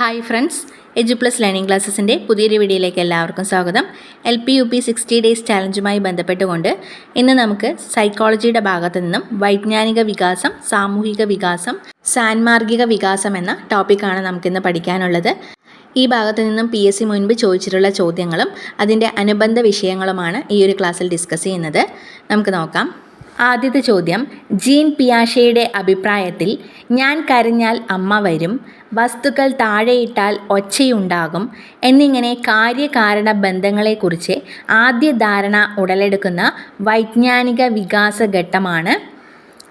Hi friends Edu plus learning ക്ലാസ്സസിന്റെ പുതിയൊരു വീഡിയോയിലേക്ക് എല്ലാവർക്കും സ്വാഗതം. L P U P sixty days ചാലഞ്ചുമായി ബന്ധപ്പെട്ടുകൊണ്ട് ഇന്ന് നമുക്ക് സൈക്കോളജിയുടെ ഭാഗത്തു നിന്നും വൈജ്ഞാനിക വികാസം സാമൂഹിക വികാസം സാൻമാർഗിക വികാസം എന്ന ടോപ്പിക്കാണ് നമുക്കിന്ന് പഠിക്കാനുള്ളത്. ഈ ഭാഗത്ത് നിന്നും പി എസ് സി മുൻപ് ചോദിച്ചിട്ടുള്ള ചോദ്യങ്ങളും അതിന്റെ അനുബന്ധ വിഷയങ്ങളുമാണ് ഈ ഒരു ക്ലാസ്സിൽ ഡിസ്കസ് ചെയ്യുന്നത്. നമുക്ക് നോക്കാം. ആദ്യത്തെ ചോദ്യം. ജീൻ പിയാഷയുടെ അഭിപ്രായത്തിൽ ഞാൻ കരഞ്ഞാൽ അമ്മ വരും വസ്തുക്കൾ താഴെയിട്ടാൽ ഒച്ചയുണ്ടാകും എന്നിങ്ങനെ കാര്യകാരണ ബന്ധങ്ങളെക്കുറിച്ച് ആദ്യ ധാരണ ഉടലെടുക്കുന്ന വൈജ്ഞാനിക വികാസ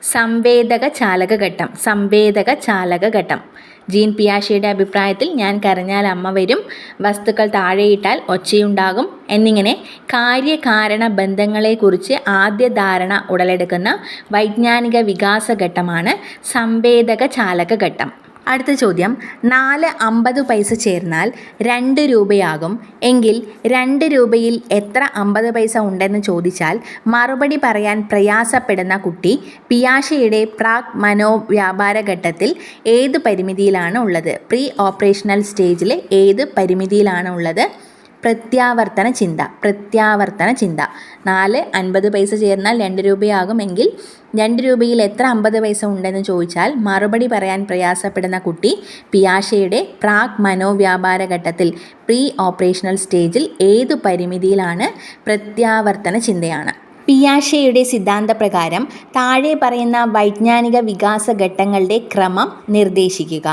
ഘട്ടമാണ് ചാലക ഘട്ടം സംവേദക ചാലക ഘട്ടം ജീൻ പിയാഷയുടെ അഭിപ്രായത്തിൽ ഞാൻ കരഞ്ഞാൽ അമ്മ വരും വസ്തുക്കൾ താഴെയിട്ടാൽ ഒച്ചയുണ്ടാകും എന്നിങ്ങനെ കാര്യകാരണ ബന്ധങ്ങളെക്കുറിച്ച് ആദ്യ ധാരണ ഉടലെടുക്കുന്ന വൈജ്ഞാനിക വികാസഘട്ടമാണ് സംവേദക ചാലകഘട്ടം അടുത്ത ചോദ്യം. നാല് അമ്പത് പൈസ ചേർന്നാൽ രണ്ട് രൂപയാകും. എങ്കിൽ രണ്ട് രൂപയിൽ എത്ര അമ്പത് പൈസ ഉണ്ടെന്ന് ചോദിച്ചാൽ മറുപടി പറയാൻ പ്രയാസപ്പെടുന്ന കുട്ടി പിയാഷയുടെ പ്രാക് മനോവ്യാപാര ഘട്ടത്തിൽ ഏത് പരിമിതിയിലാണ് ഉള്ളത്? പ്രീ ഓപ്പറേഷണൽ സ്റ്റേജിൽ ഏത് പരിമിതിയിലാണ് ഉള്ളത്? പ്രത്യാവർത്തന ചിന്ത പ്രത്യാവർത്തന ചിന്ത. നാല് അൻപത് പൈസ ചേർന്നാൽ രണ്ട് രൂപയാകുമെങ്കിൽ രണ്ട് രൂപയിൽ എത്ര അമ്പത് പൈസ ഉണ്ടെന്ന് ചോദിച്ചാൽ മറുപടി പറയാൻ പ്രയാസപ്പെടുന്ന കുട്ടി പിയാഷയുടെ പ്രാഗ് മനോവ്യാപാര ഘട്ടത്തിൽ പ്രീ ഓപ്പറേഷണൽ സ്റ്റേജിൽ ഏതു പരിമിതിയിലാണ് പ്രത്യാവർത്തന ചിന്തയാണ്? പിയാഷയുടെ സിദ്ധാന്തപ്രകാരം താഴെ പറയുന്ന വൈജ്ഞാനിക വികാസ ഘട്ടങ്ങളുടെ ക്രമം നിർദ്ദേശിക്കുക.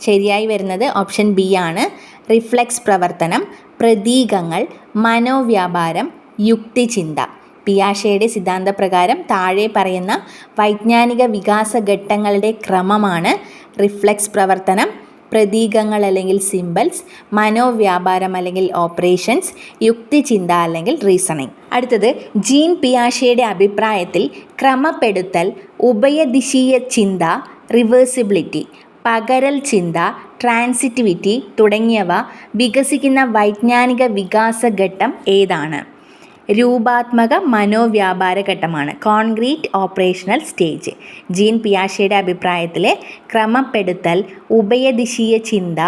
ശരിയായി വരുന്നത് ഓപ്ഷൻ ബി ആണ്. റിഫ്ലെക്സ് പ്രവർത്തനം പ്രതീകങ്ങൾ മനോവ്യാപാരം യുക്തിചിന്ത. പിയാഷയുടെ സിദ്ധാന്തപ്രകാരം താഴെ പറയുന്ന വൈജ്ഞാനിക വികാസ ഘട്ടങ്ങളുടെ ക്രമമാണ് റിഫ്ലക്സ് പ്രവർത്തനം പ്രതീകങ്ങൾ അല്ലെങ്കിൽ സിമ്പിൾസ് മനോവ്യാപാരം അല്ലെങ്കിൽ ഓപ്പറേഷൻസ് യുക്തിചിന്ത അല്ലെങ്കിൽ റീസണിങ്. അടുത്തത് ജീൻ പിയാഷയുടെ അഭിപ്രായത്തിൽ ക്രമപ്പെടുത്തൽ ഉഭയദിശീയ ചിന്ത റിവേഴ്സിബിലിറ്റി. പകരൽ ചിന്ത ട്രാൻസിറ്റിവിറ്റി തുടങ്ങിയവ വികസിക്കുന്ന വൈജ്ഞാനിക വികാസ ഘട്ടം ഏതാണ്? രൂപാത്മക മനോവ്യാപാര ഘട്ടമാണ്. Concrete operational stage. ജീൻ പിയാഷയുടെ അഭിപ്രായത്തിലെ ക്രമപ്പെടുത്തൽ ഉഭയദിശീയ ചിന്ത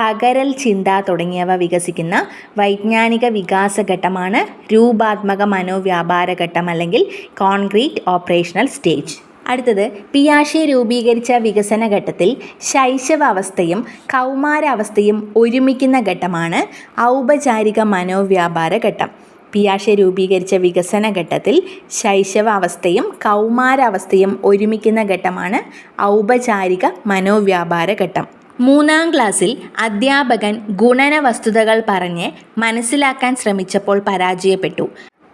പകരൽ ചിന്ത തുടങ്ങിയവ വികസിക്കുന്ന വൈജ്ഞാനിക വികാസ ഘട്ടമാണ് രൂപാത്മക മനോവ്യാപാര ഘട്ടം അല്ലെങ്കിൽ കോൺക്രീറ്റ് ഓപ്പറേഷണൽ സ്റ്റേജ്. അടുത്തത് പിയാഷെ രൂപീകരിച്ച വികസന ഘട്ടത്തിൽ ശൈശവാവസ്ഥയും കൗമാരാവസ്ഥയും ഒരുമിക്കുന്ന ഘട്ടമാണ് ഔപചാരിക മനോവ്യാപാര ഘട്ടം. പിയാഷെ രൂപീകരിച്ച വികസന ഘട്ടത്തിൽ ശൈശവാവസ്ഥയും കൗമാരാവസ്ഥയും ഒരുമിക്കുന്ന ഘട്ടമാണ് ഔപചാരിക മനോവ്യാപാര ഘട്ടം. മൂന്നാം ക്ലാസ്സിൽ അധ്യാപകൻ ഗുണന വസ്തുതകൾ പറഞ്ഞ് മനസ്സിലാക്കാൻ ശ്രമിച്ചപ്പോൾ പരാജയപ്പെട്ടു.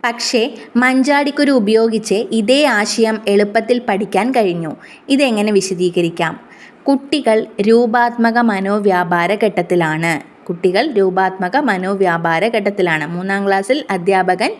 പക്ഷേ മഞ്ചാടിക്കുരു ഉപയോഗിച്ച് ഇതേ ആശയം എളുപ്പത്തിൽ പഠിക്കാൻ കഴിഞ്ഞു. ഇതെങ്ങനെ വിശദീകരിക്കാം? കുട്ടികൾ രൂപാത്മക മനോവ്യാപാര ഘട്ടത്തിലാണ്. കുട്ടികൾ രൂപാത്മക മനോവ്യാപാര ഘട്ടത്തിലാണ്. മൂന്നാം ക്ലാസ്സിൽ അധ്യാപകൻ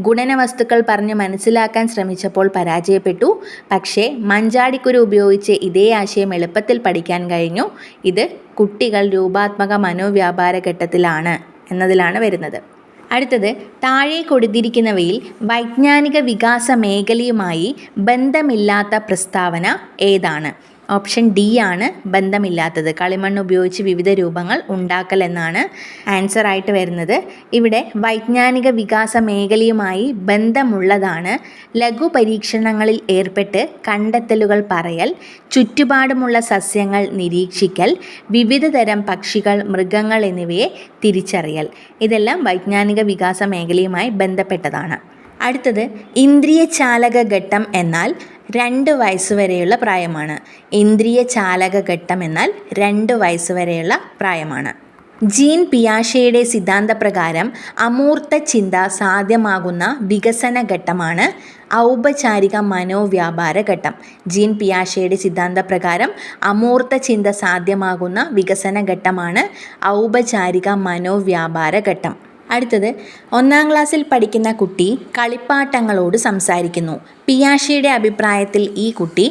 ഗുണന വസ്തുക്കൾ പറഞ്ഞ് മനസ്സിലാക്കാൻ ശ്രമിച്ചപ്പോൾ പരാജയപ്പെട്ടു. പക്ഷേ മഞ്ചാടിക്കുരു ഉപയോഗിച്ച് ഇതേ ആശയം എളുപ്പത്തിൽ പഠിക്കാൻ കഴിഞ്ഞു. ഇത് കുട്ടികൾ രൂപാത്മക മനോവ്യാപാര ഘട്ടത്തിലാണ് എന്നതിലാണ് വരുന്നത്. അടുത്തത് താഴെ കൊടുത്തിരിക്കുന്നവയിൽ വൈജ്ഞാനിക വികാസ മേഖലയുമായി ബന്ധമില്ലാത്ത പ്രസ്താവന ഏതാണ്? ഓപ്ഷൻ ഡി ആണ് ബന്ധമില്ലാത്തത്. കളിമണ്ണ് ഉപയോഗിച്ച് വിവിധ രൂപങ്ങൾ ഉണ്ടാക്കൽ എന്നാണ് ആൻസർ ആയിട്ട് വരുന്നത്. ഇവിടെ വൈജ്ഞാനിക വികാസ മേഖലയുമായി ബന്ധമുള്ളതാണ്. ലഘു പരീക്ഷണങ്ങളിൽ ഏർപ്പെട്ട് കണ്ടെത്തലുകൾ പറയൽ ചുറ്റുപാടുമുള്ള സസ്യങ്ങൾ നിരീക്ഷിക്കൽ വിവിധ തരം പക്ഷികൾ മൃഗങ്ങൾ എന്നിവയെ തിരിച്ചറിയൽ. ഇതെല്ലാം വൈജ്ഞാനിക വികാസ മേഖലയുമായി ബന്ധപ്പെട്ടതാണ്. അടുത്തത് ഇന്ദ്രിയ ചാലക ഘട്ടം എന്നാൽ രണ്ട് വയസ്സ് വരെയുള്ള പ്രായമാണ്. ഇന്ദ്രിയ ചാലക ഘട്ടം എന്നാൽ രണ്ട് വയസ്സ് വരെയുള്ള പ്രായമാണ്. ജീൻ പിയാഷയുടെ സിദ്ധാന്തപ്രകാരം അമൂർത്ത ചിന്ത സാധ്യമാകുന്ന വികസന ഘട്ടമാണ് ഔപചാരിക മനോവ്യാപാര ഘട്ടം. ജീൻ പിയാഷയുടെ സിദ്ധാന്തപ്രകാരം അമൂർത്ത ചിന്ത സാധ്യമാകുന്ന വികസന ഘട്ടമാണ് ഔപചാരിക മനോവ്യാപാര ഘട്ടം. അടുത്തത് ഒന്നാം ക്ലാസ്സിൽ പഠിക്കുന്ന കുട്ടി കളിപ്പാട്ടങ്ങളോട് സംസാരിക്കുന്നു. പിയാഷയുടെ അഭിപ്രായത്തിൽ ഈ കുട്ടി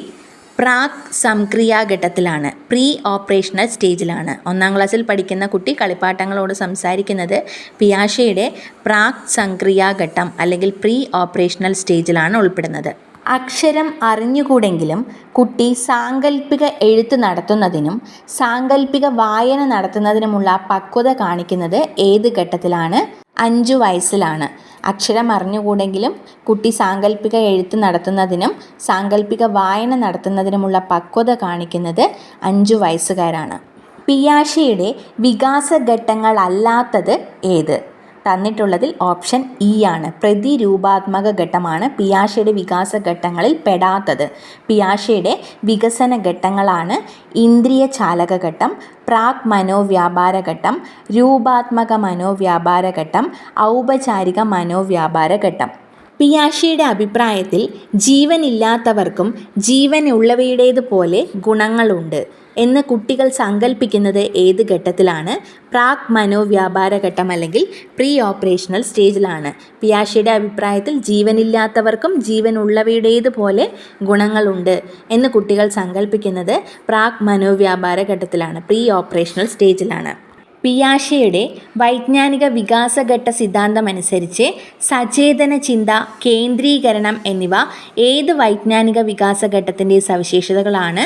പ്രാക് സംക്രിയാഘട്ടത്തിലാണ് പ്രീ ഓപ്പറേഷണൽ സ്റ്റേജിലാണ്. ഒന്നാം ക്ലാസ്സിൽ പഠിക്കുന്ന കുട്ടി കളിപ്പാട്ടങ്ങളോട് സംസാരിക്കുന്നത് പിയാഷയുടെ പ്രാക് സംക്രിയാഘട്ടം അല്ലെങ്കിൽ പ്രീ ഓപ്പറേഷണൽ സ്റ്റേജിലാണ് ഉൾപ്പെടുന്നത്. അക്ഷരം അറിഞ്ഞുകൂടെങ്കിലും കുട്ടി സാങ്കല്പിക എഴുത്ത് നടത്തുന്നതിനും സാങ്കല്പിക വായന നടത്തുന്നതിനുമുള്ള പക്വത കാണിക്കുന്നത് ഏത് ഘട്ടത്തിലാണ്? അഞ്ചു വയസ്സിലാണ്. അക്ഷരം അറിഞ്ഞുകൂടെങ്കിലും കുട്ടി സാങ്കല്പിക എഴുത്ത് നടത്തുന്നതിനും സാങ്കല്പിക വായന നടത്തുന്നതിനുമുള്ള പക്വത കാണിക്കുന്നത് അഞ്ചു വയസ്സുകാരാണ്. പിയാഷയുടെ വികാസഘട്ടങ്ങളല്ലാത്തത് ഏത്? തന്നിട്ടുള്ളതിൽ ഓപ്ഷൻ ഇ ആണ്. പ്രതിരൂപാത്മക ഘട്ടമാണ് പിയാഷയുടെ വികാസ ഘട്ടങ്ങളിൽ പെടാത്തത്. പിയാഷയുടെ വികസന ഘട്ടങ്ങളാണ് ഇന്ദ്രിയ ചാലകഘട്ടം പ്രാക് മനോവ്യാപാര ഘട്ടം രൂപാത്മക മനോവ്യാപാര ഘട്ടം ഔപചാരിക മനോവ്യാപാര ഘട്ടം. പിയാഷയുടെ അഭിപ്രായത്തിൽ ജീവനില്ലാത്തവർക്കും ജീവനുള്ളവയുടേതുപോലെ ഗുണങ്ങളുണ്ട്. എന്ന് കുട്ടികൾ സങ്കല്പിക്കുന്നത് ഏത് ഘട്ടത്തിലാണ്? പ്രാക് മനോവ്യാപാര ഘട്ടം അല്ലെങ്കിൽ പ്രീ ഓപ്പറേഷണൽ സ്റ്റേജിലാണ്. പിയാഷയുടെ അഭിപ്രായത്തിൽ ജീവനില്ലാത്തവർക്കും ജീവനുള്ളവയുടേതുപോലെ ഗുണങ്ങളുണ്ട് എന്ന് കുട്ടികൾ സങ്കല്പിക്കുന്നത് പ്രാക് മനോവ്യാപാര ഘട്ടത്തിലാണ് പ്രീ ഓപ്പറേഷണൽ സ്റ്റേജിലാണ്. പിയാഷയുടെ വൈജ്ഞാനിക വികാസഘട്ട സിദ്ധാന്തമനുസരിച്ച് സചേതന ചിന്ത കേന്ദ്രീകരണം എന്നിവ ഏത് വൈജ്ഞാനിക വികാസഘട്ടത്തിന്റെ സവിശേഷതകളാണ്?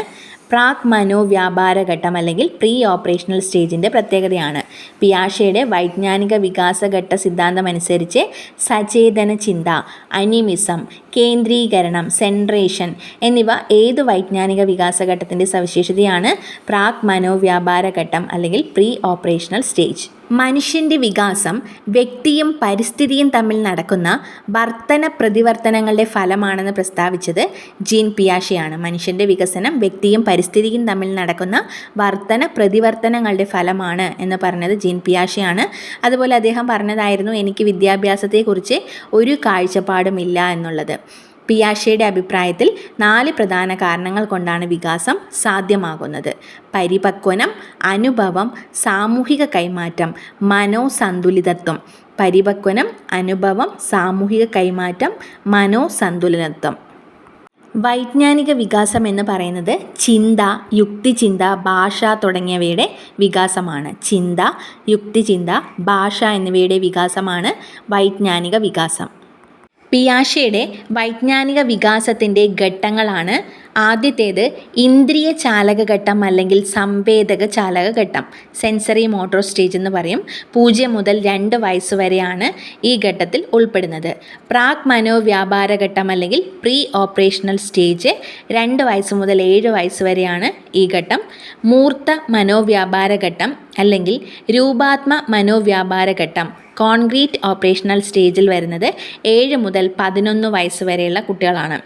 പ്രാക് മനോവ്യാപാര ഘട്ടം അല്ലെങ്കിൽ പ്രീ ഓപ്പറേഷണൽ സ്റ്റേജിന്റെ പ്രത്യേകതയാണ്. പിയാഷയുടെ വൈജ്ഞാനിക വികാസഘട്ട സിദ്ധാന്തമനുസരിച്ച് സചേതന ചിന്ത അനിമിസം കേന്ദ്രീകരണം സെൻട്രേഷൻ എന്നിവ ഏത് വൈജ്ഞാനിക വികാസഘട്ടത്തിന്റെ സവിശേഷതയാണ് പ്രാക് മനോവ്യാപാര ഘട്ടം അല്ലെങ്കിൽ പ്രീ ഓപ്പറേഷണൽ സ്റ്റേജ്. മനുഷ്യന്റെ വികാസം വ്യക്തിയും പരിസ്ഥിതിയും തമ്മിൽ നടക്കുന്ന വർത്തന പ്രതിവർത്തനങ്ങളുടെ ഫലമാണെന്ന് പ്രസ്താവിച്ചത് ജീൻ പിയാഷയാണ്. മനുഷ്യന്റെ വികസനം വ്യക്തിയും പരിസ്ഥിതിയും തമ്മിൽ നടക്കുന്ന വർത്തന പ്രതിവർത്തനങ്ങളുടെ ഫലമാണ് എന്ന് പറഞ്ഞത് ജീൻ പിയാഷയാണ്. അതുപോലെ അദ്ദേഹം പറഞ്ഞതായിരുന്നു എനിക്ക് വിദ്യാഭ്യാസത്തെക്കുറിച്ച് ഒരു കാഴ്ചപ്പാടുമില്ല എന്നുള്ളത്. പിയാഷയുടെ അഭിപ്രായത്തിൽ നാല് പ്രധാന കാരണങ്ങൾ കൊണ്ടാണ് വികാസം സാധ്യമാകുന്നത്. പരിപക്വനം അനുഭവം സാമൂഹിക കൈമാറ്റം മനോസന്തുലിതത്വം. പരിപക്വനം അനുഭവം സാമൂഹിക കൈമാറ്റം മനോസന്തുലിതത്വം വൈജ്ഞാനിക വികാസം എന്ന് പറയുന്നത് ചിന്ത യുക്തിചിന്ത ഭാഷ തുടങ്ങിയവയുടെ വികാസമാണ്. ചിന്ത യുക്തിചിന്ത ഭാഷ എന്നിവയുടെ വികാസമാണ് വൈജ്ഞാനിക വികാസം. പിയാഷയുടെ വൈജ്ഞാനിക വികാസത്തിന്റെ ഘട്ടങ്ങളാണ് ആദ്യത്തേത് ഇന്ദ്രിയ ചാലകഘട്ടം അല്ലെങ്കിൽ സംവേദക ചാലകഘട്ടം സെൻസറി മോട്ടോർ സ്റ്റേജ് എന്ന് പറയും. പൂജ്യം മുതൽ രണ്ട് വയസ്സ് വരെയാണ് ഈ ഘട്ടത്തിൽ ഉൾപ്പെടുന്നത്. പ്രാക് മനോവ്യാപാര ഘട്ടം അല്ലെങ്കിൽ പ്രീ ഓപ്പറേഷണൽ സ്റ്റേജ് രണ്ട് വയസ്സ് മുതൽ ഏഴ് വയസ്സ് വരെയാണ് ഈ ഘട്ടം. മൂർത്ത മനോവ്യാപാര ഘട്ടം അല്ലെങ്കിൽ രൂപാത്മ മനോവ്യാപാര ഘട്ടം കോൺക്രീറ്റ് ഓപ്പറേഷണൽ സ്റ്റേജിൽ വരുന്നത് ഏഴ് മുതൽ പതിനൊന്ന് വയസ്സ് വരെയുള്ള കുട്ടികളാണ്.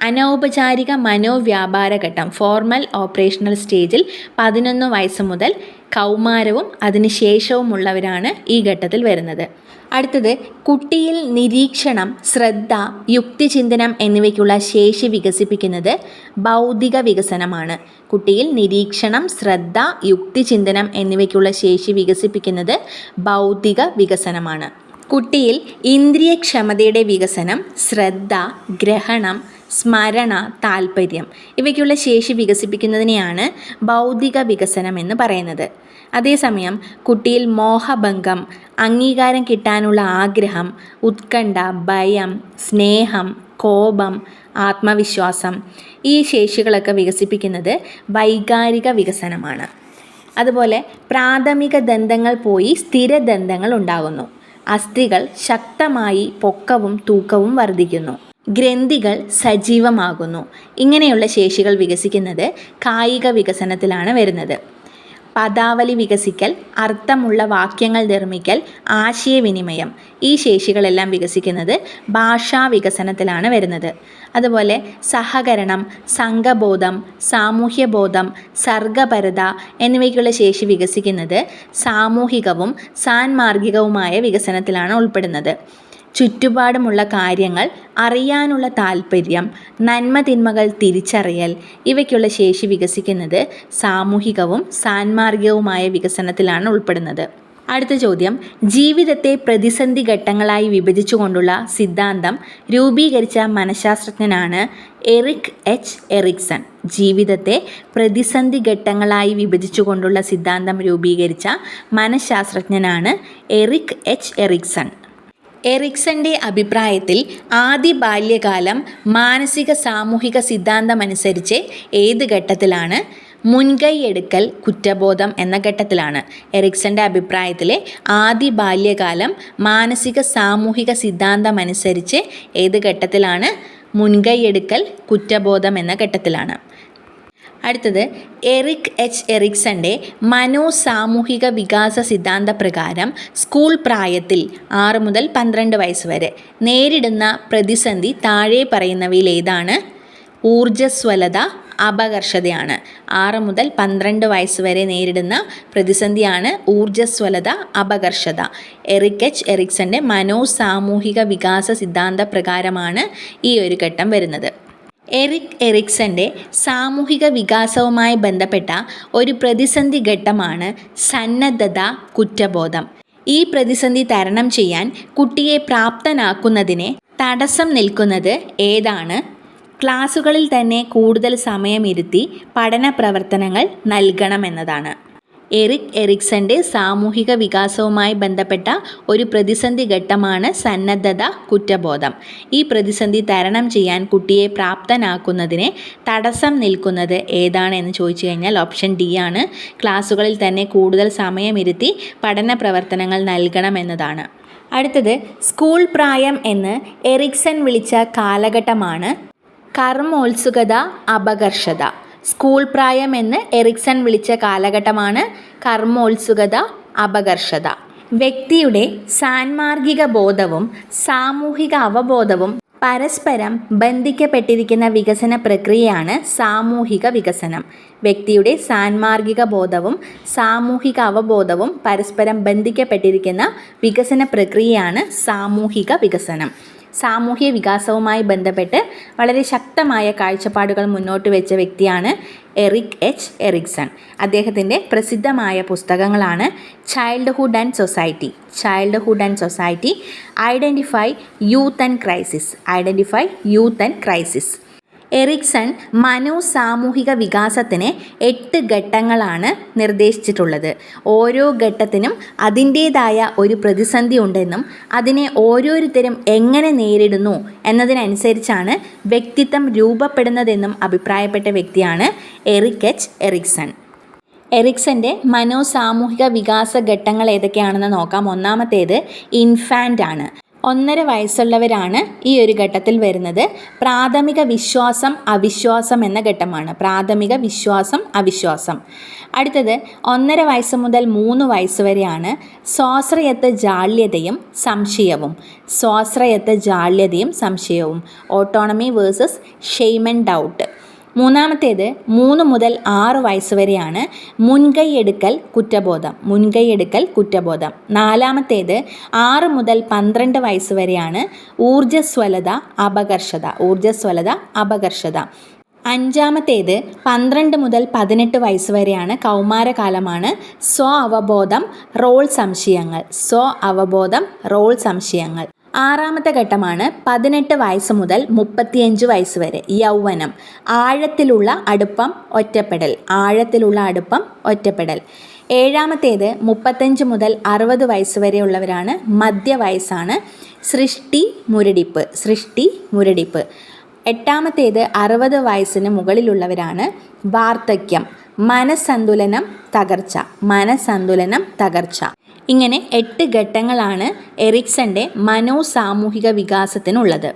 അനൗപചാരിക മനോവ്യാപാര ഘട്ടം ഫോർമൽ ഓപ്പറേഷണൽ സ്റ്റേജിൽ പതിനൊന്ന് വയസ്സ് മുതൽ കൗമാരവും അതിനുശേഷവുമുള്ളവരാണ് ഈ ഘട്ടത്തിൽ വരുന്നത്. അടുത്തത് കുട്ടിയിൽ നിരീക്ഷണം ശ്രദ്ധ യുക്തിചിന്തനം എന്നിവയ്ക്കുള്ള ശേഷി വികസിപ്പിക്കുന്നത് ബൗദ്ധിക വികസനമാണ്. കുട്ടിയിൽ നിരീക്ഷണം ശ്രദ്ധ യുക്തിചിന്തനം എന്നിവയ്ക്കുള്ള ശേഷി വികസിപ്പിക്കുന്നത് ബൗദ്ധിക വികസനമാണ്. കുട്ടിയിൽ ഇന്ദ്രിയക്ഷമതയുടെ വികസനം ശ്രദ്ധ ഗ്രഹണം സ്മരണ താല്പര്യം ഇവയ്ക്കുള്ള ശേഷി വികസിപ്പിക്കുന്നതിനെയാണ് ബൗദ്ധിക വികസനം എന്ന് പറയുന്നത്. അതേസമയം കുട്ടിയിൽ മോഹഭംഗം അംഗീകാരം കിട്ടാനുള്ള ആഗ്രഹം ഉത്കണ്ഠ ഭയം സ്നേഹം കോപം ആത്മവിശ്വാസം ഈ ശേഷികളൊക്കെ വികസിപ്പിക്കുന്നത് വൈകാരിക വികസനമാണ്. അതുപോലെ പ്രാഥമിക ദന്തങ്ങൾ പോയി സ്ഥിര ദന്തങ്ങൾ ഉണ്ടാകുന്നു. അസ്ഥികൾ ശക്തമായി പൊക്കവും തൂക്കവും വർദ്ധിക്കുന്നു. ഗ്രന്ഥികൾ സജീവമാകുന്നു. ഇങ്ങനെയുള്ള ശേഷികൾ വികസിക്കുന്നത് കായിക വികസനത്തിലാണ് വരുന്നത്. പദാവലി വികസിക്കൽ അർത്ഥമുള്ള വാക്യങ്ങൾ നിർമ്മിക്കൽ ആശയവിനിമയം ഈ ശേഷികളെല്ലാം വികസിക്കുന്നത് ഭാഷാ വികസനത്തിലാണ് വരുന്നത്. അതുപോലെ സഹകരണം സംഘബോധം സാമൂഹ്യബോധം സർഗപരത എന്നിവയ്ക്കുള്ള ശേഷി വികസിക്കുന്നത് സാമൂഹികവും സാൻമാർഗികവുമായ വികസനത്തിലാണ് ഉൾപ്പെടുന്നത്. ചുറ്റുപാടുമുള്ള കാര്യങ്ങൾ അറിയാനുള്ള താല്പര്യം നന്മ തിന്മകൾ തിരിച്ചറിയൽ ഇവയ്ക്കുള്ള ശേഷി വികസിക്കുന്നത് സാമൂഹികവും സാൻമാർഗികവുമായ വികസനത്തിലാണ് ഉൾപ്പെടുന്നത്. അടുത്ത ചോദ്യം ജീവിതത്തെ പ്രതിസന്ധി ഘട്ടങ്ങളായി വിഭജിച്ചുകൊണ്ടുള്ള സിദ്ധാന്തം രൂപീകരിച്ച മനഃശാസ്ത്രജ്ഞനാണ് എറിക് എച്ച്. എറിക്സൺ. ജീവിതത്തെ പ്രതിസന്ധി ഘട്ടങ്ങളായി വിഭജിച്ചുകൊണ്ടുള്ള സിദ്ധാന്തം രൂപീകരിച്ച മനഃശാസ്ത്രജ്ഞനാണ് എറിക് എച്ച്. എറിക്സൺ. എറിക്സന്റെ അഭിപ്രായത്തിൽ ആദ്യ ബാല്യകാലം മാനസിക സാമൂഹിക സിദ്ധാന്തമനുസരിച്ച് ഏത് ഘട്ടത്തിലാണ്? മുൻകൈയെടുക്കൽ കുറ്റബോധം എന്ന ഘട്ടത്തിലാണ്. എറിക്സന്റെ അഭിപ്രായത്തിലെ ആദ്യ ബാല്യകാലം മാനസിക സാമൂഹിക സിദ്ധാന്തമനുസരിച്ച് ഏത് ഘട്ടത്തിലാണ്? മുൻകൈയെടുക്കൽ കുറ്റബോധം എന്ന ഘട്ടത്തിലാണ്. അടുത്തത് എറിക് എച്ച് എറിക്സന്റെ മനോ സാമൂഹിക വികാസ സിദ്ധാന്ത പ്രകാരം സ്കൂൾ പ്രായത്തിൽ ആറ് മുതൽ പന്ത്രണ്ട് വയസ്സ് വരെ നേരിടുന്ന പ്രതിസന്ധി താഴെ പറയുന്നവയിൽ ഏതാണ്? ഊർജസ്വലത അപകർഷതയാണ്. ആറ് മുതൽ പന്ത്രണ്ട് വയസ്സ് വരെ നേരിടുന്ന പ്രതിസന്ധിയാണ് ഊർജസ്വലത അപകർഷത. എറിക് എച്ച് എറിക്സന്റെ മനോസാമൂഹിക വികാസ സിദ്ധാന്ത പ്രകാരമാണ് ഈ ഒരു ഘട്ടം വരുന്നത്. എറിക് എറിക്സന്റെ സാമൂഹിക വികാസവുമായി ബന്ധപ്പെട്ട ഒരു പ്രതിസന്ധി ഘട്ടമാണ് സന്നദ്ധത കുറ്റബോധം. ഈ പ്രതിസന്ധി തരണം ചെയ്യാൻ കുട്ടിയെ പ്രാപ്തനാക്കുന്നതിന് തടസ്സം നിൽക്കുന്നത് ഏതാണ്? ക്ലാസുകളിൽ തന്നെ കൂടുതൽ സമയമിരുത്തി പഠന പ്രവർത്തനങ്ങൾ നൽകണമെന്നതാണ്. എറിക് എറിക്സന്റെ സാമൂഹിക വികാസവുമായി ബന്ധപ്പെട്ട ഒരു പ്രതിസന്ധി ഘട്ടമാണ് സന്നദ്ധത കുറ്റബോധം. ഈ പ്രതിസന്ധി തരണം ചെയ്യാൻ കുട്ടിയെ പ്രാപ്തനാക്കുന്നതിനെ തടസ്സം നിൽക്കുന്നത് ഏതാണ് എന്ന് ചോദിച്ചു കഴിഞ്ഞാൽ ഓപ്ഷൻ ഡി ആണ്. ക്ലാസ്സുകളിൽ തന്നെ കൂടുതൽ സമയമിരുത്തി പഠന പ്രവർത്തനങ്ങൾ നൽകണമെന്നതാണ് അടുത്തത് സ്കൂൾ പ്രായം എന്ന് എറിക്സൺ വിളിച്ച കാലഘട്ടമാണ് കർമ്മോത്സുകത അപകർഷത. സ്കൂൾ പ്രായം എന്ന് എറിക്സൺ വിളിച്ച കാലഘട്ടമാണ് കർമ്മോത്സുകത അപകർഷത. വ്യക്തിയുടെ സാൻമാർഗിക ബോധവും സാമൂഹിക അവബോധവും പരസ്പരം ബന്ധിക്കപ്പെട്ടിരിക്കുന്ന വികസന പ്രക്രിയയാണ് സാമൂഹിക വികസനം. വ്യക്തിയുടെ സാൻമാർഗിക ബോധവും സാമൂഹിക അവബോധവും പരസ്പരം ബന്ധിക്കപ്പെട്ടിരിക്കുന്ന വികസന പ്രക്രിയയാണ് സാമൂഹിക വികസനം. സാമൂഹ്യ വികാസവുമായി ബന്ധപ്പെട്ട് വളരെ ശക്തമായ കാഴ്ചപ്പാടുകൾ മുന്നോട്ട് വെച്ച വ്യക്തിയാണ് എറിക് എച്ച്. എറിക്സൺ. അദ്ദേഹത്തിന്റെ പ്രസിദ്ധമായ പുസ്തകങ്ങളാണ് childhood and society childhood and society identify youth and crisis identify youth and crisis Erikson മനോസാമൂഹിക വികാസത്തിന് എട്ട് ഘട്ടങ്ങളാണ് നിർദ്ദേശിച്ചിട്ടുള്ളത്. ഓരോ ഘട്ടത്തിനും അതിന്റേതായ ഒരു പ്രതിസന്ധി ഉണ്ടെന്നും അതിനെ ഓരോരുത്തരും എങ്ങനെ നേരിടുന്നു എന്നതിനനുസരിച്ചാണ് വ്യക്തിത്വം രൂപപ്പെടുന്നതെന്നും അഭിപ്രായപ്പെട്ട വ്യക്തിയാണ് എറിക് എച്ച്. എറിക്സൺ. എറിക്സന്റെ മനോസാമൂഹിക വികാസ ഘട്ടങ്ങൾ ഏതൊക്കെയാണെന്ന് നോക്കാം. ഒന്നാമത്തേത് ഇൻഫാന്റ് ആണ് ഒന്നര വയസ്സുള്ളവരാണ് ഈ ഒരു ഘട്ടത്തിൽ വരുന്നത്. പ്രാഥമിക വിശ്വാസം അവിശ്വാസം എന്ന ഘട്ടമാണ്. പ്രാഥമിക വിശ്വാസം അവിശ്വാസം. അടുത്തത് ഒന്നര വയസ്സ് മുതൽ മൂന്ന് വയസ്സ് വരെയാണ് സ്വാശ്രയത്വ ജാള്യതയും സംശയവും. സ്വാശ്രയത്വ ജാള്യതയും സംശയവും. Autonomy versus shame and doubt. മൂന്നാമത്തേത് മൂന്ന് മുതൽ ആറ് വയസ്സ് വരെയാണ് മുൻകൈയെടുക്കൽ കുറ്റബോധം മുൻകൈയെടുക്കൽ കുറ്റബോധം. നാലാമത്തേത് ആറ് മുതൽ പന്ത്രണ്ട് വയസ്സ് വരെയാണ് ഊർജസ്വലത അപകർഷത ഊർജസ്വലത അപകർഷത. അഞ്ചാമത്തേത് പന്ത്രണ്ട് മുതൽ പതിനെട്ട് വയസ്സ് വരെയാണ് കൗമാരകാലമാണ് സ്വ അവബോധം റോൾ സംശയങ്ങൾ. സ്വ അവബോധം റോൾ സംശയങ്ങൾ. ആറാമത്തെ ഘട്ടമാണ് പതിനെട്ട് വയസ്സ് മുതൽ മുപ്പത്തിയഞ്ച് വയസ്സ് വരെ യൗവനം. ആഴത്തിലുള്ള അടുപ്പം ഒറ്റപ്പെടൽ. ആഴത്തിലുള്ള അടുപ്പം ഒറ്റപ്പെടൽ. ഏഴാമത്തേത് മുപ്പത്തഞ്ച് മുതൽ അറുപത് വയസ്സ് വരെയുള്ളവരാണ് മധ്യവയസ്സാണ് സൃഷ്ടി മുരടിപ്പ്. സൃഷ്ടി മുരടിപ്പ്. എട്ടാമത്തേത് അറുപത് വയസ്സിന് മുകളിലുള്ളവരാണ് വാർദ്ധക്യം. മനസ്സന്തുലനം തകർച്ച. മനസ്സന്തുലനം തകർച്ച. ഇങ്ങനെ എട്ട് ഘട്ടങ്ങളാണ് എറിക്സന്റെ മനോസാമൂഹിക വികാസത്തിനുള്ളത്.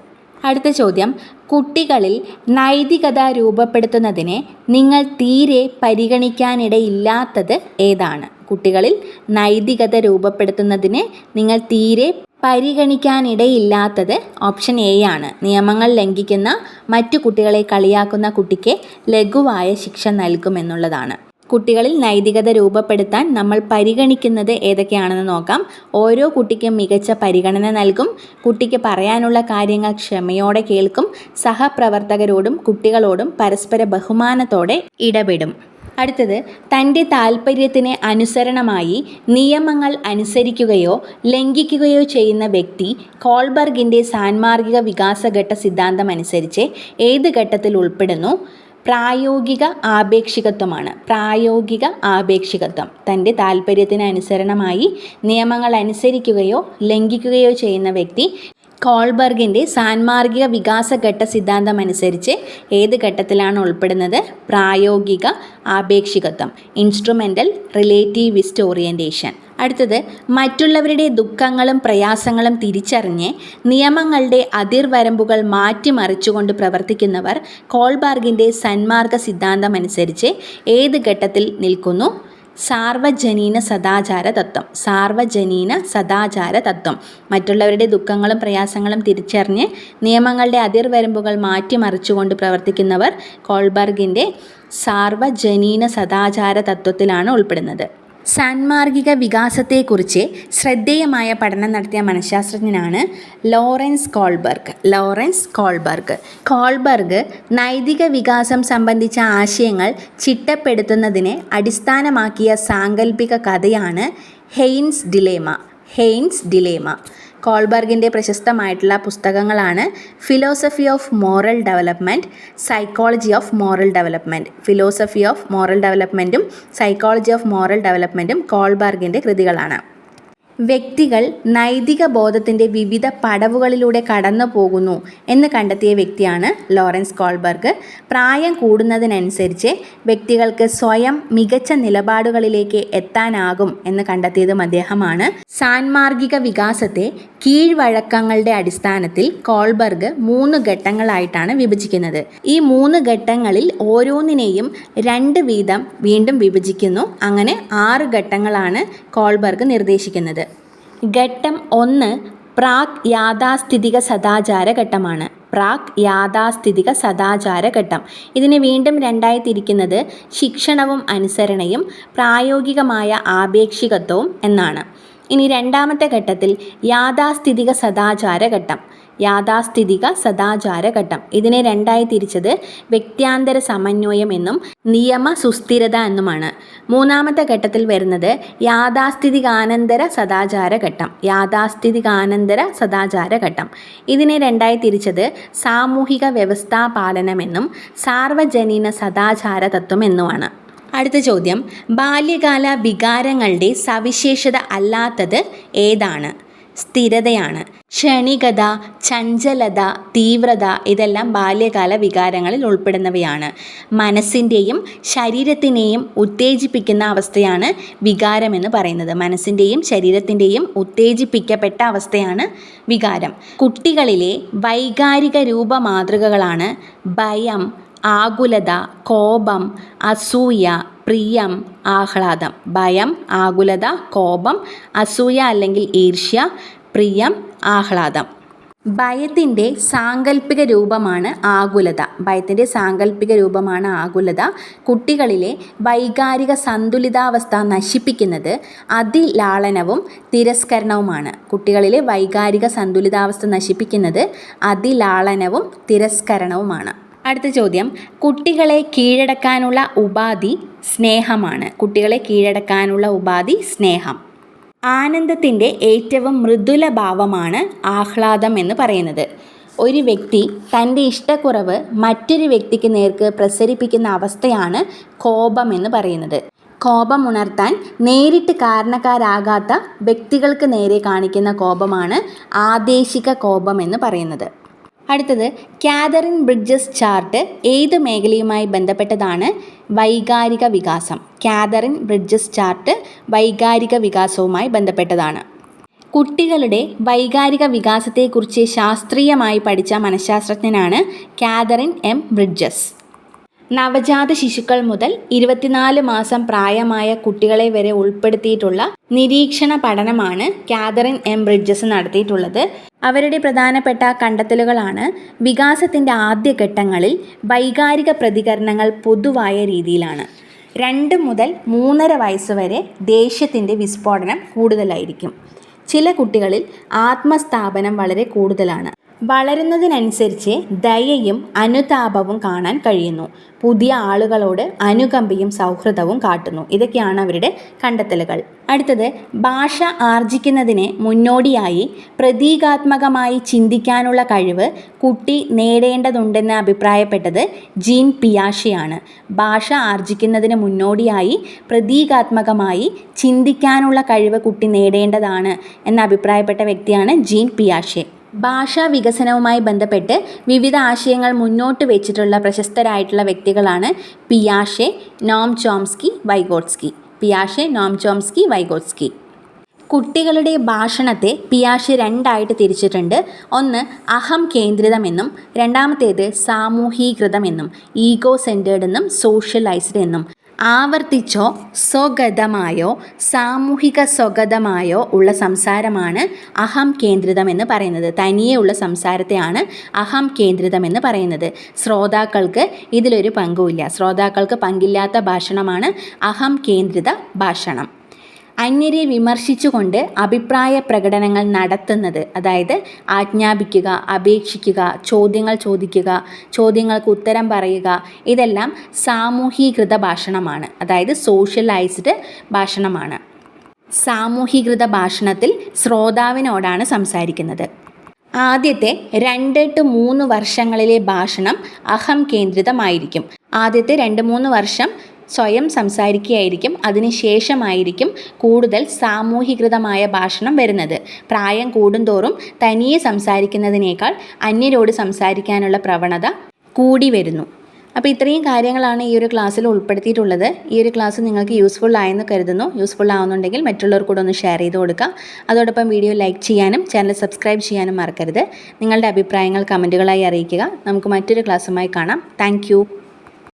അടുത്ത ചോദ്യം. കുട്ടികളിൽ നൈതികത രൂപപ്പെടുത്തുന്നതിനെ നിങ്ങൾ തീരെ പരിഗണിക്കാനിടയില്ലാത്തത് ഏതാണ്? കുട്ടികളിൽ നൈതികത രൂപപ്പെടുത്തുന്നതിന് നിങ്ങൾ തീരെ പരിഗണിക്കാനിടയില്ലാത്തത് ഓപ്ഷൻ എ ആണ്. നിയമങ്ങൾ ലംഘിക്കുന്ന മറ്റു കുട്ടികളെ കളിയാക്കുന്ന കുട്ടിക്ക് ലഘുവായ ശിക്ഷ നൽകുമെന്നുള്ളതാണ്. കുട്ടികളിൽ നൈതികത രൂപപ്പെടുത്താൻ നമ്മൾ പരിഗണിക്കുന്നത് ഏതൊക്കെയാണെന്ന് നോക്കാം. ഓരോ കുട്ടിക്കും മികച്ച പരിഗണന നൽകും. കുട്ടിക്ക് പറയാനുള്ള കാര്യങ്ങൾ ക്ഷമയോടെ കേൾക്കും. സഹപ്രവർത്തകരോടും കുട്ടികളോടും പരസ്പര ബഹുമാനത്തോടെ ഇടപെടും. അടുത്തത് തന്റെ താൽപ്പര്യത്തിന് അനുസരണമായി നിയമങ്ങൾ അനുസരിക്കുകയോ ലംഘിക്കുകയോ ചെയ്യുന്ന വ്യക്തി കോൾബർഗിന്റെ സാൻമാർഗിക വികാസഘട്ട സിദ്ധാന്തം അനുസരിച്ച് ഏത് ഘട്ടത്തിൽ ഉൾപ്പെടുന്നു? പ്രായോഗിക ആപേക്ഷികത്വമാണ്. പ്രായോഗിക ആപേക്ഷികത്വം. തന്റെ താല്പര്യത്തിന് അനുസരണമായി നിയമങ്ങൾ അനുസരിക്കുകയോ ലംഘിക്കുകയോ ചെയ്യുന്ന വ്യക്തി കോൾബർഗിന്റെ സാൻമാർഗിക വികാസഘട്ട സിദ്ധാന്തം അനുസരിച്ച് ഏത് ഘട്ടത്തിലാണ് ഉൾപ്പെടുന്നത്? പ്രായോഗിക ആപേക്ഷികത്വം ഇൻസ്ട്രുമെന്റൽ റിലേറ്റീവിസ്റ്റ് ഓറിയന്റേഷൻ അടുത്തത് മറ്റുള്ളവരുടെ ദുഃഖങ്ങളും പ്രയാസങ്ങളും തിരിച്ചറിഞ്ഞ് നിയമങ്ങളുടെ അതിർവരമ്പുകൾ മാറ്റിമറിച്ചുകൊണ്ട് പ്രവർത്തിക്കുന്നവർ കോൾബാർഗിന്റെ സന്മാർഗ സിദ്ധാന്തം അനുസരിച്ച് ഏത് ഘട്ടത്തിൽ നിൽക്കുന്നു? സാർവജനീന സദാചാര തത്വം. സാർവജനീന സദാചാര തത്വം. മറ്റുള്ളവരുടെ ദുഃഖങ്ങളും പ്രയാസങ്ങളും തിരിച്ചറിഞ്ഞ് നിയമങ്ങളുടെ അതിർവരമ്പുകൾ മാറ്റിമറിച്ചുകൊണ്ട് പ്രവർത്തിക്കുന്നവർ കോൾബർഗിന്റെ സാർവജനീന സദാചാര തത്വത്തിലാണ് ഉൾപ്പെടുന്നത്. സാൻമാർഗിക വികാസത്തെക്കുറിച്ച് ശ്രദ്ധേയമായ പഠനം നടത്തിയ മനഃശാസ്ത്രജ്ഞനാണ് Lawrence Kohlberg. Lawrence Kohlberg. Kohlberg നൈതിക വികാസം സംബന്ധിച്ച ആശയങ്ങൾ ചിട്ടപ്പെടുത്തുന്നതിനെ അടിസ്ഥാനമാക്കിയ സാങ്കല്പിക കഥയാണ് ഹെയ്ൻസ് ഡിലേമ. Heinz dilemma. കോൾബർഗിന്റെ പ്രശസ്തമായിട്ടുള്ള പുസ്തകങ്ങളാണ് philosophy of moral development psychology of moral development philosophy of moral ഡെവലപ്മെന്റും psychology of moral ഡെവലപ്മെന്റും കോൾബർഗിന്റെ കൃതികളാണ്. വ്യക്തികൾ നൈതിക ബോധത്തിന്റെ വിവിധ പടവുകളിലൂടെ കടന്നു പോകുന്നു എന്ന് കണ്ടെത്തിയ വ്യക്തിയാണ് ലോറൻസ് കോൾബർഗ്. പ്രായം കൂടുന്നതിനനുസരിച്ച് വ്യക്തികൾക്ക് സ്വയം മികച്ച നിലപാടുകളിലേക്ക് എത്താനാകും എന്ന് കണ്ടെത്തിയതും അദ്ദേഹമാണ്. സാൻമാർഗിക വികാസത്തെ കീഴ്വഴക്കങ്ങളുടെ അടിസ്ഥാനത്തിൽ കോൾബർഗ് മൂന്ന് ഘട്ടങ്ങളായിട്ടാണ് വിഭജിക്കുന്നത്. ഈ മൂന്ന് ഘട്ടങ്ങളിൽ ഓരോന്നിനെയും രണ്ട് വീതം വീണ്ടും വിഭജിക്കുന്നു. അങ്ങനെ ആറ് ഘട്ടങ്ങളാണ് കോൾബർഗ് നിർദ്ദേശിക്കുന്നത്. ഘട്ടം ഒന്ന് പ്രാക് യാഥാസ്ഥിതിക സദാചാര ഘട്ടമാണ്. പ്രാക് യാഥാസ്ഥിതിക സദാചാര ഘട്ടം. ഇതിനെ വീണ്ടും രണ്ടായി തിരിക്കുന്നത് ശിക്ഷണവും അനുസരണയും പ്രായോഗികമായ ആപേക്ഷികത്വവും എന്നാണ്. ഇനി രണ്ടാമത്തെ ഘട്ടത്തിൽ യാഥാസ്ഥിതിക സദാചാര ഘട്ടം യാഥാസ്ഥിതിക സദാചാര ഘട്ടം ഇതിനെ രണ്ടായി തിരിച്ചത് വ്യക്തിയാന്തര സമന്വയം എന്നും നിയമ സുസ്ഥിരത എന്നുമാണ്. മൂന്നാമത്തെ ഘട്ടത്തിൽ വരുന്നത് യാഥാസ്ഥിതികാനന്തര സദാചാര ഘട്ടം യാഥാസ്ഥിതികാനന്തര സദാചാര ഘട്ടം ഇതിനെ രണ്ടായി തിരിച്ചത് സാമൂഹിക വ്യവസ്ഥാ പാലനമെന്നും സാർവജനീന സദാചാര തത്വം എന്നുമാണ്. അടുത്ത ചോദ്യം. ബാല്യകാല വികാരങ്ങളുടെ സവിശേഷത അല്ലാത്തത് ഏതാണ്? സ്ഥിരതയാണ്. ക്ഷണികത ചഞ്ചലത തീവ്രത ഇതെല്ലാം ബാല്യകാല വികാരങ്ങളിൽ ഉൾപ്പെടുന്നവയാണ്. മനസ്സിന്റെയും ശരീരത്തിനെയും ഉത്തേജിപ്പിക്കുന്ന അവസ്ഥയാണ് വികാരമെന്ന് പറയുന്നത്. മനസ്സിന്റെയും ശരീരത്തിന്റെയും ഉത്തേജിപ്പിക്കപ്പെട്ട അവസ്ഥയാണ് വികാരം. കുട്ടികളിലെ വൈകാരിക രൂപ മാതൃകകളാണ് ഭയം ആകുലത കോപം അസൂയ പ്രിയം ആഹ്ലാദം. ഭയം ആകുലത കോപം അസൂയ അല്ലെങ്കിൽ ഈർഷ്യ പ്രിയം ആഹ്ലാദം. ഭയത്തിന്റെ സാങ്കല്പിക രൂപമാണ് ആകുലത. ഭയത്തിന്റെ സാങ്കല്പിക രൂപമാണ് ആകുലത. കുട്ടികളിലെ വൈകാരിക സന്തുലിതാവസ്ഥ നശിപ്പിക്കുന്നത് അതിലാളനവും തിരസ്കരണവുമാണ്. കുട്ടികളിലെ വൈകാരിക സന്തുലിതാവസ്ഥ നശിപ്പിക്കുന്നത് അതിലാളനവും തിരസ്കരണവുമാണ്. അടുത്ത ചോദ്യം. കുട്ടികളെ കീഴടക്കാനുള്ള ഉപാധി സ്നേഹമാണ്. കുട്ടികളെ കീഴടക്കാനുള്ള ഉപാധി സ്നേഹം. ആനന്ദത്തിന്റെ ഏറ്റവും മൃദുല ഭാവമാണ് ആഹ്ലാദം എന്ന് പറയുന്നത്. ഒരു വ്യക്തി തന്റെ ഇഷ്ടക്കുറവ് മറ്റൊരു വ്യക്തിക്ക് നേർക്ക് പ്രസരിപ്പിക്കുന്ന അവസ്ഥയാണ് കോപം എന്ന് പറയുന്നത്. കോപം ഉണർത്താൻ നേരിട്ട് കാരണക്കാരാകാത്ത വ്യക്തികൾക്ക് നേരെ കാണിക്കുന്ന കോപമാണ് ആദേശിക കോപം എന്ന് പറയുന്നത്. അടുത്തത് കാതറിൻ ബ്രിഡ്ജസ് ചാർട്ട് ഏത് മേഖലയുമായി ബന്ധപ്പെട്ടതാണ്? വൈകാരിക വികാസം. കാതറിൻ ബ്രിഡ്ജസ് ചാർട്ട് വൈകാരിക വികാസവുമായി ബന്ധപ്പെട്ടതാണ്. കുട്ടികളുടെ വൈകാരിക വികാസത്തെക്കുറിച്ച് ശാസ്ത്രീയമായി പഠിച്ച മനഃശാസ്ത്രജ്ഞനാണ് കാതറിൻ എം ബ്രിഡ്ജസ്. നവജാത ശിശുക്കൾ മുതൽ ഇരുപത്തിനാല് മാസം പ്രായമായ കുട്ടികളെ വരെ ഉൾപ്പെടുത്തിയിട്ടുള്ള നിരീക്ഷണ പഠനമാണ് കാതറിൻ എം ബ്രിഡ്ജസ് നടത്തിയിട്ടുള്ളത്. അവരുടെ പ്രധാനപ്പെട്ട കണ്ടെത്തലുകളാണ് വികാസത്തിന്റെ ആദ്യഘട്ടങ്ങളിൽ വൈകാരിക പ്രതികരണങ്ങൾ പൊതുവായ രീതിയിലാണ്. രണ്ട് മുതൽ മൂന്നര വയസ്സ് വരെ ദേഷ്യത്തിന്റെ വിസ്ഫോടനം കൂടുതലായിരിക്കും. ചില കുട്ടികളിൽ ആത്മസ്ഥാപനം വളരെ കൂടുതലാണ്. വളരുന്നതിനനുസരിച്ച് ദയയും അനുതാപവും കാണാൻ കഴിയുന്നു. പുതിയ ആളുകളോട് അനുകമ്പയും സൗഹൃദവും കാട്ടുന്നു. ഇതൊക്കെയാണ് അവരുടെ കണ്ടെത്തലുകൾ. അടുത്തത് ഭാഷ ആർജിക്കുന്നതിന് മുന്നോടിയായി പ്രതീകാത്മകമായി ചിന്തിക്കാനുള്ള കഴിവ് കുട്ടി നേടേണ്ടതുണ്ടെന്ന് അഭിപ്രായപ്പെട്ടത് ജീൻ പിയാഷിയാണ്. ഭാഷ ആർജിക്കുന്നതിന് മുന്നോടിയായി പ്രതീകാത്മകമായി ചിന്തിക്കാനുള്ള കഴിവ് കുട്ടി നേടേണ്ടതാണ് എന്ന് അഭിപ്രായപ്പെട്ട വ്യക്തിയാണ് ജീൻ പിയാഷെ. ഭാഷാ വികസനവുമായി ബന്ധപ്പെട്ട് വിവിധ ആശയങ്ങൾ മുന്നോട്ട് വെച്ചിട്ടുള്ള പ്രശസ്തരായിട്ടുള്ള വ്യക്തികളാണ് പിയാഷെ നോം ചോംസ്കി വൈഗോട്സ്കി. പിയാഷെ നോം ചോംസ്കി വൈഗോട്സ്കി. കുട്ടികളുടെ ഭാഷണത്തെ പിയാഷെ രണ്ടായിട്ട് തിരിച്ചിട്ടുണ്ട്. ഒന്ന് അഹം കേന്ദ്രിതമെന്നും രണ്ടാമത്തേത് സാമൂഹീകൃതമെന്നും ഈഗോ സെന്റേർഡ് എന്നും സോഷ്യലൈസ്ഡ് എന്നും. ആവർത്തിച്ചോ സ്വഗതമായോ സാമൂഹിക സ്വഗതമായോ ഉള്ള സംസാരമാണ് അഹം കേന്ദ്രിതം എന്ന് പറയുന്നത്. തനിയെ ഉള്ള സംസാരത്തെയാണ് അഹം കേന്ദ്രിതം എന്ന് പറയുന്നത്. ശ്രോതാക്കൾക്ക് ഇതിലൊരു പങ്കുമില്ല ശ്രോതാക്കൾക്ക് പങ്കില്ലാത്ത ഭാഷണമാണ് അഹം കേന്ദ്രിത ഭാഷണം. അന്യരെ വിമർശിച്ചുകൊണ്ട് അഭിപ്രായ പ്രകടനങ്ങൾ നടത്തുന്നത്. അതായത് ആജ്ഞാപിക്കുക അപേക്ഷിക്കുക ചോദ്യങ്ങൾ ചോദിക്കുക ചോദ്യങ്ങൾക്ക് ഉത്തരം പറയുക ഇതെല്ലാം സാമൂഹീകൃത ഭാഷണമാണ്. അതായത് സോഷ്യലൈസ്ഡ് ഭാഷണമാണ്. സാമൂഹീകൃത ഭാഷണത്തിൽ ശ്രോതാവിനോടാണ് സംസാരിക്കുന്നത്. ആദ്യത്തെ രണ്ട് ടു മൂന്ന് വർഷങ്ങളിലെ ഭാഷണം അഹം കേന്ദ്രിതമായിരിക്കും. ആദ്യത്തെ രണ്ട് മൂന്ന് വർഷം സ്വയം സംസാരിക്കുകയായിരിക്കും. അതിനുശേഷമായിരിക്കും കൂടുതൽ സാമൂഹികൃതമായ ഭാഷണം വരുന്നത്. പ്രായം കൂടുന്തോറും തനിയെ സംസാരിക്കുന്നതിനേക്കാൾ അന്യരോട് സംസാരിക്കാനുള്ള പ്രവണത കൂടി വരുന്നു. അപ്പോൾ ഇത്രയും കാര്യങ്ങളാണ് ഈ ഒരു ക്ലാസ്സിൽ ഉൾപ്പെടുത്തിയിട്ടുള്ളത്. ഈ ഒരു ക്ലാസ് നിങ്ങൾക്ക് യൂസ്ഫുൾ ആയെന്ന് കരുതുന്നു. യൂസ്ഫുൾ ആവുന്നുണ്ടെങ്കിൽ മറ്റുള്ളവർ കൂടെ ഒന്ന് ഷെയർ ചെയ്ത് കൊടുക്കുക. അതോടൊപ്പം വീഡിയോ ലൈക്ക് ചെയ്യാനും ചാനൽ സബ്സ്ക്രൈബ് ചെയ്യാനും മറക്കരുത്. നിങ്ങളുടെ അഭിപ്രായങ്ങൾ കമന്റുകളായി അറിയിക്കുക. നമുക്ക് മറ്റൊരു ക്ലാസ്സുമായി കാണാം. താങ്ക്